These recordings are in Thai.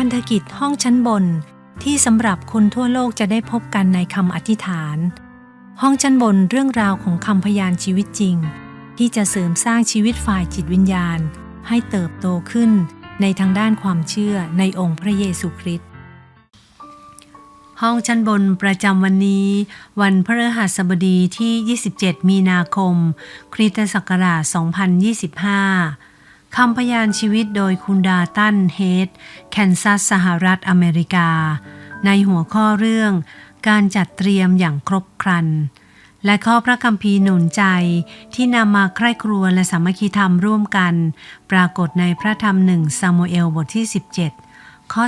พันธกิจห้องชั้นบน ที่สำหรับคนทั่วโลกจะได้พบกันในคำอธิษฐาน ห้องชั้นบนเรื่องราวของคำพยานชีวิตจริง ที่จะเสริมสร้างชีวิตฝ่ายจิตวิญญาณ ให้เติบโตขึ้นในทางด้านความเชื่อในองค์พระเยซูคริสต์ห้องชั้นบนประจำวันนี้ วันพฤหัสบดีที่ 27 มีนาคม คริสตศักราช 2025 คำพยานชีวิตโดยคุณดาตันเฮดแคนซัสสหรัฐอเมริกา ในหัวข้อเรื่อง การจัดเตรียมอย่างครบครัน และข้อพระคัมภีร์หนุนใจที่นำมาใคร่ครวญและสามัคคีธรรมร่วมกัน ปรากฏในพระธรรมหนึ่งซามูเอลบทที่ 17 ข้อ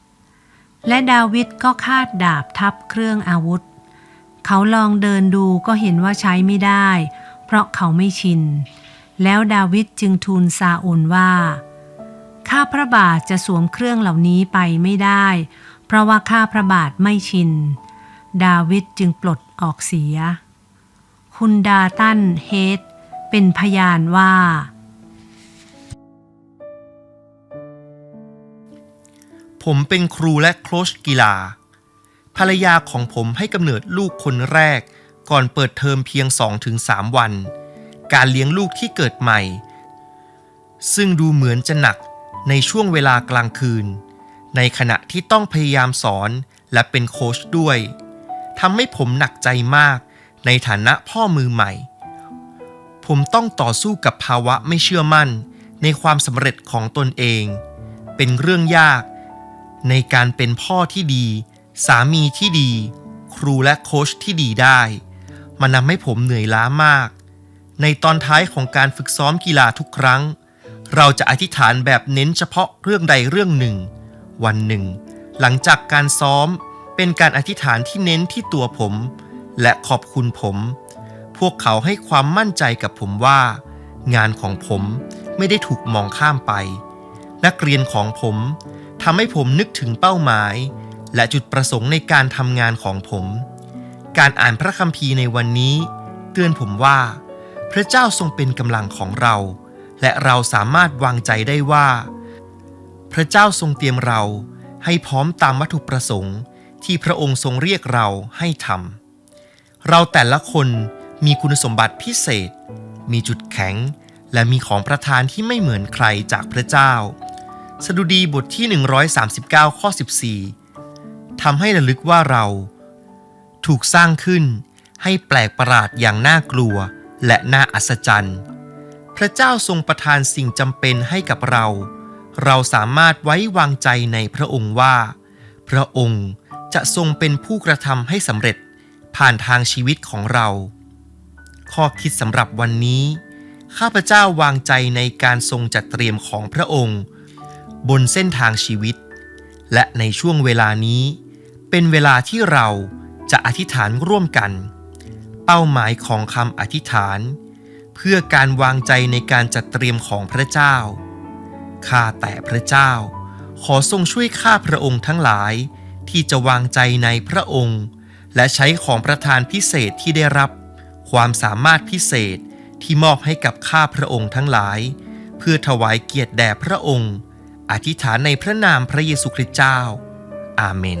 39 และดาวิดก็คาดดาบทับเครื่องอาวุธ เขาลองเดินดูก็เห็นว่าใช้ไม่ได้ เพราะเขาไม่ชิน แล้วดาวิดจึงทูลซาอุลว่า ข้าพระบาทจะสวมเครื่องเหล่านี้ไปไม่ได้ เพราะว่าข้าพระบาทไม่ชิน ดาวิดจึงปลดออกเสีย คุณดาตันเฮดเป็นพยานว่า ผมเป็นครูและโค้ชกีฬา ภรรยาของผมให้กำเนิดลูกคนแรกก่อนเปิดเทอมเพียง 2-3 วัน การเลี้ยงลูกที่เกิดใหม่ ซึ่งดูเหมือนจะหนักในช่วงเวลากลางคืน ในขณะที่ต้องพยายามสอนและเป็นโค้ชด้วยทำให้ผมหนักใจมากในฐานะพ่อมือใหม่ ผมต้องต่อสู้กับภาวะไม่เชื่อมั่นในความสำเร็จของตนเอง เป็นเรื่องยาก ในการเป็นพ่อที่ดี สามีที่ดี ครูและโค้ชที่ดีได้ มันนำให้ผมเหนื่อยล้ามาก ในตอนท้ายของการฝึกซ้อมกีฬาทุกครั้ง เราจะอธิษฐานแบบเน้นเฉพาะเรื่องใดเรื่องหนึ่ง วันหนึ่ง หลังจากการซ้อมเป็นการอธิษฐานที่เน้นที่ตัวผม และขอบคุณผม พวกเขาให้ความมั่นใจกับผมว่า งานของผมไม่ได้ถูกมองข้ามไป นักเรียนของผมทำให้ผมนึกถึงเป้าหมาย และจุดประสงค์ในการทำงานของผม การอ่านพระคัมภีร์ในวันนี้ เตือนผมว่า พระเจ้าทรงเป็นกำลังของเรา และเราสามารถวางใจได้ว่า พระเจ้าทรงเตรียมเราให้พร้อมตามวัตถุประสงค์ ที่พระองค์ทรงเรียกเราให้ทำเราแต่ละคนมีคุณสมบัติพิเศษ มีจุดแข็ง และมีของประทานที่ไม่เหมือนใครจากพระเจ้า สดุดีบทที่ 139 ข้อ 14ทำให้ระลึกว่าเรา ถูกสร้างขึ้นให้แปลกประหลาดอย่างน่ากลัว และน่าอัศจรรย์ พระเจ้าทรงประทานสิ่งจำเป็นให้กับเรา เราสามารถไว้วางใจในพระองค์ว่า พระองค์จะทรงเป็นผู้กระทำให้สำเร็จผ่านทางชีวิตของเรา ข้อคิดสำหรับวันนี้ ข้าพเจ้าวางใจในการทรงจัดเตรียมของพระองค์ บนเส้นทางชีวิต และในช่วงเวลานี้ เป็นเวลาที่เราจะอธิษฐานร่วมกัน เป้าหมายของคำอธิษฐาน เพื่อการวางใจในการจัดเตรียมของพระเจ้า ข้าแต่พระเจ้า ขอทรงช่วยข้าพระองค์ทั้งหลาย ที่จะวางใจในพระองค์ และใช้ของประทานพิเศษที่ได้รับ ความสามารถพิเศษที่มอบให้กับข้าพระองค์ทั้งหลาย เพื่อถวายเกียรติแด่พระองค์ อธิษฐานในพระนามพระเยซูคริสต์เจ้า อาเมน